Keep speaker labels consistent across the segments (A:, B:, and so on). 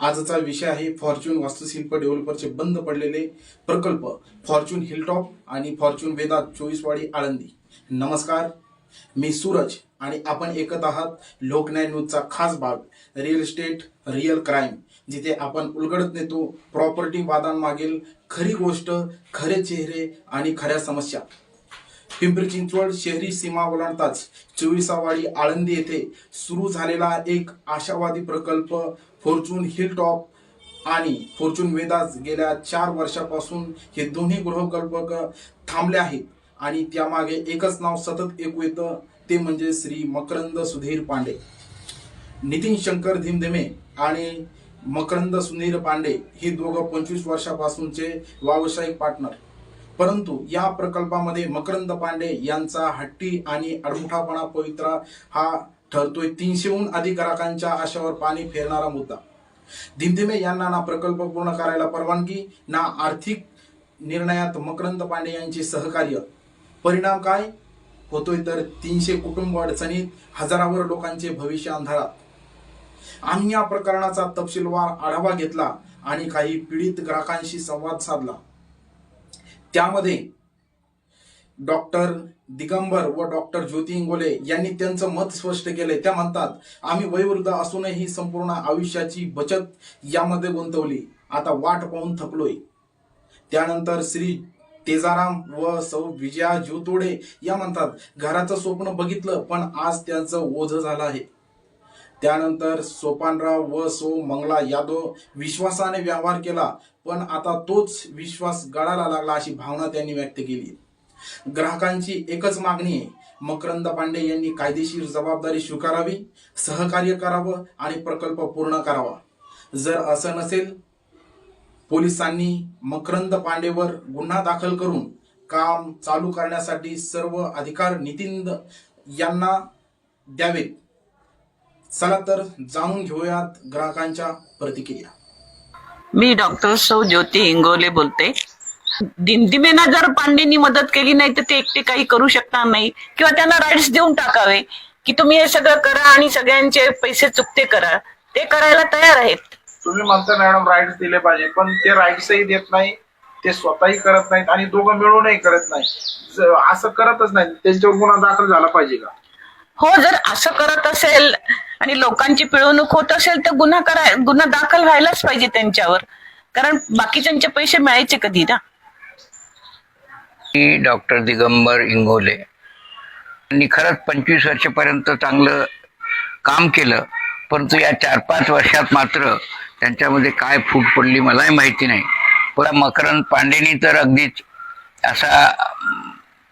A: आजचा विषय आहे फॉर्च्यून वास्तुशिल्प डेव्हलपरचे बंद पडलेले प्रकल्प फॉर्च्यून हिलटॉप आणि फॉर्च्यून वेदात चोवीसवाडी आळंदी. नमस्कार मी सूरज आणि आपण ऐकत आहात लोकन्याय न्यूजचा खास भाग रिअल इस्टेट रिअल क्राईम जिथे आपण उलगडत नेतो प्रॉपर्टी वादांमागील खरी गोष्ट खरे चेहरे आणि खऱ्या समस्या. पिंपरी चिंचवड शहरी सीमा ओलांडताच चोवीसावाडी आळंदी येथे सुरू झालेला एक आशावादी प्रकल्प फॉर्च्यून हिल टॉप आणि फॉर्च्यून वेदास गेल्या चार वर्षापासून हे दोन्ही गृहकल्पक थांबले आहेत. आणि त्यामागे एकच नाव सतत ऐकू येतं ते म्हणजे श्री मकरंद सुधीर पांडे. नितीन शंकर धिमधिमे आणि मकरंद सुधीर पांडे हे दोघं पंचवीस वर्षापासूनचे व्यावसायिक पार्टनर परंतु या प्रकल्पामध्ये मकरंद पांडे यांचा हट्टी आणि अडमुठापणा पवित्रा हा ठरतोय तीनशेहून अधिक ग्राहकांच्या आशावर पाणी फेरणारा मुद्दा. धिमधिमे यांना ना प्रकल्प पूर्ण करायला परवानगी ना आर्थिक निर्णयात मकरंद पांडे यांचे सहकार्य. परिणाम काय? होतोय तर तीनशे कुटुंब अडचणीत हजारावर लोकांचे भविष्य अंधारात. आम्ही या प्रकरणाचा तपशीलवार आढावा घेतला आणि काही पीडित ग्राहकांशी संवाद साधला. त्यामध्ये डॉक्टर दिगंबर व डॉक्टर ज्योती इंगोले यांनी त्यांचं मत स्पष्ट केले त्या म्हणतात आम्ही वयोवृद्ध असूनही संपूर्ण आयुष्याची बचत यामध्ये गुंतवली. आता वाट पाहून थकलोय. त्यानंतर श्री तेजाराम व सौ विजया जोतोडे या म्हणतात घराचं स्वप्न बघितलं पण आज त्यांचं ओझ झालं आहे. त्यानंतर सोपानराव व सो मंगला यादव विश्वासाने व्यवहार केला पण आता तोच विश्वास गळायला लागला अशी भावना त्यांनी व्यक्त केली. ग्राहकांची एकच मागणी आहे. मकरंद पांडे यांनी कायदेशीर जबाबदारी स्वीकारावी सहकार्य करावं आणि प्रकल्प पूर्ण करावा. जर असं नसेल पोलिसांनी मकरंद पांडेवर गुन्हा दाखल करून काम चालू करण्यासाठी सर्व अधिकार नितीन यांना द्यावेत. चला तर जाणून घेऊयात ग्राहकांच्या प्रतिक्रिया.
B: मी डॉक्टर सौ ज्योती इंगोले बोलते. दिमदिमेना जर पांडेंनी मदत केली नाही तर ते एकटे काही करू शकणार नाही. किंवा त्यांना राईट्स देऊन टाकावे की तुम्ही हे सगळं करा आणि सगळ्यांचे पैसे चुकते करा. ते करायला तयार आहेत.
C: तुम्ही म्हणता मॅडम राईट्स दिले पाहिजे पण ते राईट्सही देत नाही ते स्वतःही करत नाहीत आणि दोघं मिळूनही करत नाही असं करतच नाही त्यांच्यावर गुन्हा दाखल झाला पाहिजे का?
B: हो जर असं करत असेल आणि लोकांची पिळवणूक होत असेल तर गुन्हा करा गुन्हा दाखल व्हायलाच पाहिजे त्यांच्यावर. कारण बाकीच्यांचे पैसे मिळायचे कधी ना?
D: मी डॉक्टर दिगंबर इंगोले. यांनी खरंच पंचवीस वर्षापर्यंत चांगलं काम केलं परंतु या चार पाच वर्षात मात्र त्यांच्यामध्ये काय फूट पडली मलाही माहिती नाही. पण मकरंद पांडेनी तर अगदीच असा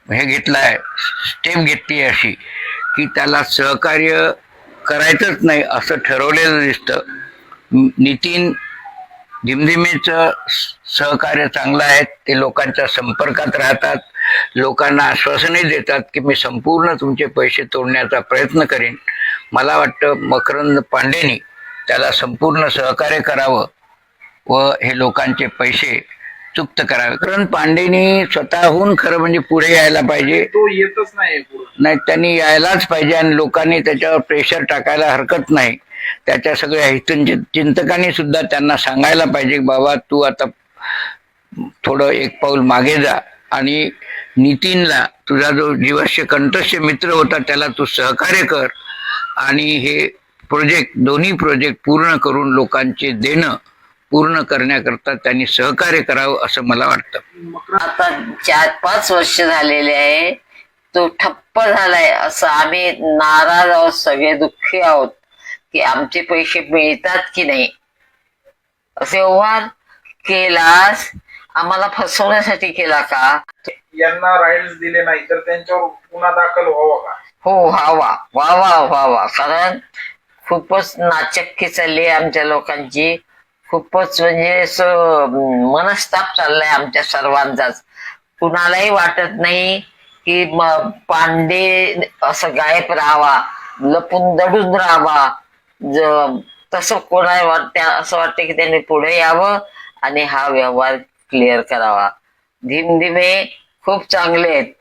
D: हे हे घेतलाय स्टेप घेतली आहे अशी की त्याला सहकार्य करायचंच नाही असं ठरवलेलं दिसतं. नितीन धिमधिमेचं सहकार्य चांगलं आहे ते लोकांच्या संपर्कात राहतात लोकांना आश्वासनही देतात की मी संपूर्ण तुमचे पैसे तोडण्याचा प्रयत्न करेन. मला वाटतं मकरंद पांडेनी त्याला संपूर्ण सहकार्य करावं व हे लोकांचे पैसे चुक्त करावे. मकरंद पांडेनी स्वतःहून खरं म्हणजे पुढे यायला पाहिजे.
C: तो येतच नाही
D: नाही त्यांनी यायलाच पाहिजे आणि लोकांनी त्याच्यावर प्रेशर टाकायला हरकत नाही. त्याच्या सगळ्या हितून चिंतकांनी सुद्धा त्यांना सांगायला पाहिजे बाबा तू आता थोडं एक पाऊल मागे जा आणि नितीनला तुझा जो जीवाश्य कंठस्य मित्र होता त्याला तू सहकार्य कर आणि हे प्रोजेक्ट दोन्ही प्रोजेक्ट पूर्ण करून लोकांचे देणं पूर्ण करण्याकरता त्यांनी सहकार्य करावं असं मला वाटतं.
E: आता चार पाच वर्ष झालेले आहे. तो ठप्प झालाय असं आम्ही नाराज आहोत सगळे दुःखी आहोत. की आमचे पैसे मिळतात की नाही? असे व्यवहार केलास? आम्हाला फसवण्यासाठी केला का?
C: यांना राईट्स दिले नाही तर त्यांच्यावर गुन्हा दाखल व्हावा का?
E: हो व्हावा. व्हावा व्हावा. कारण खूपच नाचक्की चालली आहे आमच्या लोकांची. खूपच म्हणजे मनस्ताप चाललाय आमच्या सर्वांचाच. कुणालाही वाटत नाही की पांडे असं गायब राहावा लपून दडून राहावा. तसं कोणाला वाटते असं वाटतं की त्यांनी पुढे यावं आणि हा व्यवहार क्लिअर करावा. धीमधीमे खूप चांगले आहेत.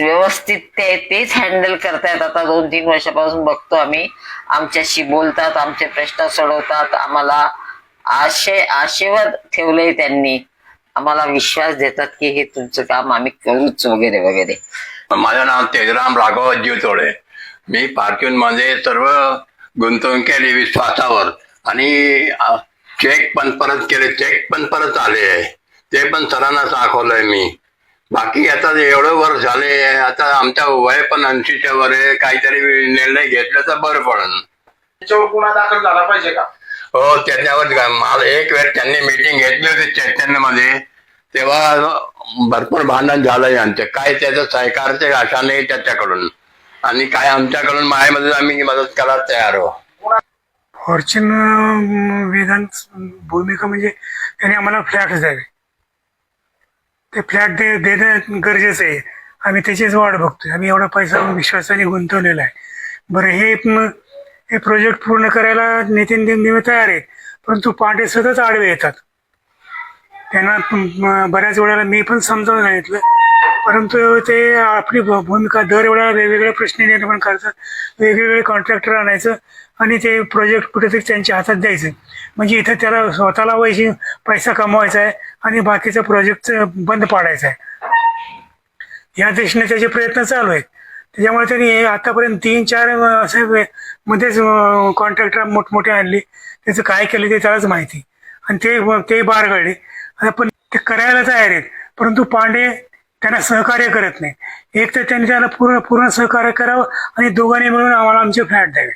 E: व्यवस्थित ते तेच हँडल करतायत. आता दोन तीन वर्षापासून बघतो आम्ही. आमच्याशी बोलतात आमचे प्रश्न सोडवतात. आम्हाला आशय आशेवर ठेवलंय त्यांनी. आम्हाला विश्वास देतात की हे तुमचं काम आम्ही करूच वगैरे वगैरे.
F: माझं नाव तेजराम राघव जीवतोडे मी पार्किंगमध्ये सर्व गुंतवणूक केली विश्वासावर आणि चेक पण परत केले चेक पण परत आले ते पण सरांना दाखवलंय मी. बाकी आता एवढं वर्ष झाले आता आमच्या वय पण ऐंशीच्या वर आहे. काहीतरी निर्णय घेतला तर बरं पडन.
C: त्याच्यावर गुन्हा दाखल झाला पाहिजे का?
F: हो त्याच्यावर मला एक वेळ त्यांनी मीटिंग घेतली होती चैतन्यमध्ये तेव्हा भरपूर भांडण झालं यांचं काय त्याचं सहकारचे आशा नाही त्याच्याकडून. आणि काय आमच्याकडून मायामध्ये आम्ही मदत करायला तयार हो
G: फॉर्च्युन वेदांत भूमिका म्हणजे त्याने आम्हाला फ्लॅट द्यावे. ते फ्लॅट दे देणं गरजेचं आहे. आम्ही त्याचीच वाट बघतोय. आम्ही एवढा पैसा विश्वासाने गुंतवलेला आहे. बरं हे हे प्रोजेक्ट पूर्ण करायला नितीन दिनदिवे तयार आहेत परंतु पांडे सतत आडवे येतात. त्यांना बऱ्याच वेळेला मी पण समजावून सांगितलं. परंतु ते आपली भूमिका दर वेळेला वेगवेगळे प्रश्न निर्माण करतात वेगवेगळे कॉन्ट्रॅक्टर आणायचं आणि ते प्रोजेक्ट कुठेतरी त्यांच्या हातात द्यायचं. म्हणजे इथं त्याला स्वतःला वैशी पैसा कमवायचा आहे आणि बाकीचं प्रोजेक्ट बंद पाडायचं आहे. या दृष्टीने त्याचे प्रयत्न चालू आहेत. त्याच्यामुळे त्यांनी आतापर्यंत तीन चार असे मध्येच कॉन्ट्रॅक्टर मोठमोठे आणले. त्याचं काय केलं ते त्यालाच माहिती. आणि ते ते बार गळले आता पण ते करायला तयार आहेत. परंतु पांडे त्यांना सहकार्य करत नाही. एक तर त्यांनी त्याला पूर्ण पूर्ण सहकार्य करावं आणि दोघांनी मिळून आम्हाला आमचे फ्लॅट द्यावे.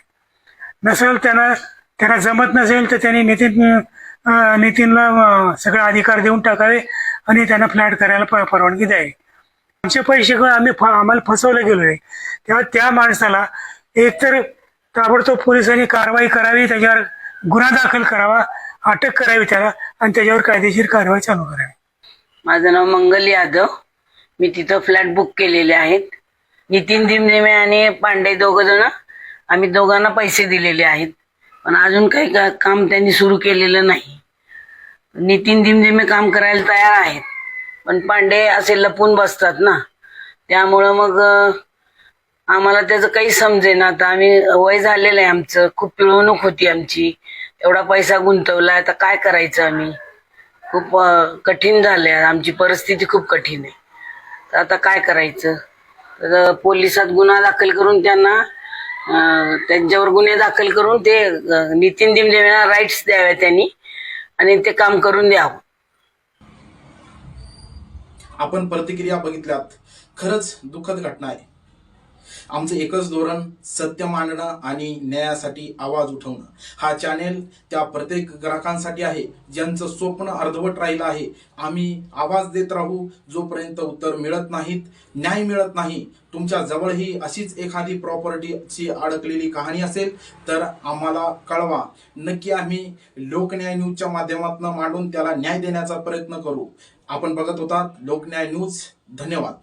G: नसेल त्यांना त्यांना जमत नसेल तर त्यांनी नितीन नितीनला सगळा सगळे अधिकार देऊन टाकावे आणि त्यांना फ्लॅट करायला प- परवानगी द्यावी. आमचे पैसे घेऊन आम्ही फ- आम्हाला फसवलं गेलो आहे. तेव्हा त्या माणसाला एकतर ताबडतोब पोलिसांनी कारवाई करावी त्याच्यावर गुन्हा दाखल करावा अटक करावी त्याला आणि त्याच्यावर कायदेशीर कारवाई चालू करावी.
B: माझं नाव मंगल यादव. मी तिथं फ्लॅट बुक केलेले आहेत. नितीन धिमधिमे आणि पांडे दोघं जण आम्ही दोघांना पैसे दिलेले आहेत. पण अजून काही का- काम त्यांनी सुरू केलेलं नाही. नितीन धिमधिमे काम करायला तयार आहेत. पण पांडे असे लपून बसतात ना. त्यामुळं मग आम्हाला त्याचं काही समजेना. आता आम्ही वय झालेलं आहे आमचं. खूप पिळवणूक होती आमची. एवढा पैसा गुंतवला. आता काय करायचं आम्ही? खूप कठीण झाले आमची परिस्थिती खूप कठीण आहे. तर आता काय करायचं? तर पोलिसात गुन्हा दाखल करून त्यांना त्यांच्यावर गुन्हे दाखल करून ते नितीन दिमदेवेना राईट्स द्याव्या त्यांनी आणि ते काम करून द्यावं.
A: आपण प्रतिक्रिया बघितल्यात. खरंच दुःखद घटना आहे. आमचं एकच धोरण सत्य मांडणं आणि न्यायासाठी आवाज उठवणं. हा चॅनेल त्या प्रत्येक ग्राहकांसाठी आहे ज्यांचं स्वप्न अर्धवट राहिलं आहे. आम्ही आवाज देत राहू जोपर्यंत उत्तर मिळत नाहीत न्याय मिळत नाही तुमच्या जवळही अशीच एखादी प्रॉपर्टीची अडकलेली कहाणी असेल तर आम्हाला कळवा. नक्की आम्ही लोकन्याय न्यूजच्या माध्यमातून मांडून त्याला न्याय देण्याचा प्रयत्न करू. आपण बघत होता लोकन्याय न्यूज. धन्यवाद.